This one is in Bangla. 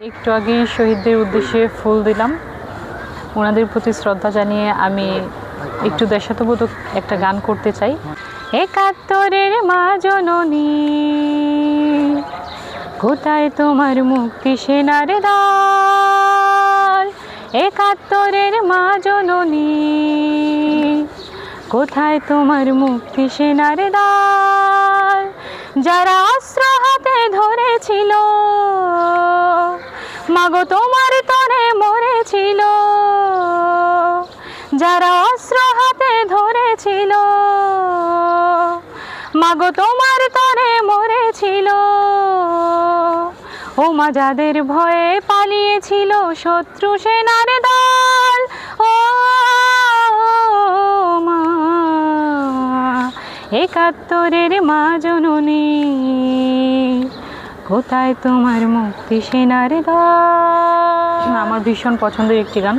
একটু আগেই শহীদদের উদ্দেশ্যে ফুল দিলাম। ওনাদের প্রতি শ্রদ্ধা জানিয়ে আমি একটু দেশাত্মবোধক একটা গান করতে চাই। একাত্তরের মা জননী, কোথায় তোমার মুক্তি সেনার দল একাত্তরের মা জননী, কোথায় তোমার মুক্তি সেনার দল যারা অস্ত্র হাতে ধরেছিল মাগো তোমার তরে মরেছিল যারা অস্ত্র হাতে ধরেছিল মাগো তোমার তরে মরেছিল ও মা, যাদের ভয়ে পালিয়েছিল শত্রু সেনার দল, ও মা, একাত্তরের মা জননী কোথায় তোমার মুক্তি সেনার দা আমার ভীষণ পছন্দের একটি গান।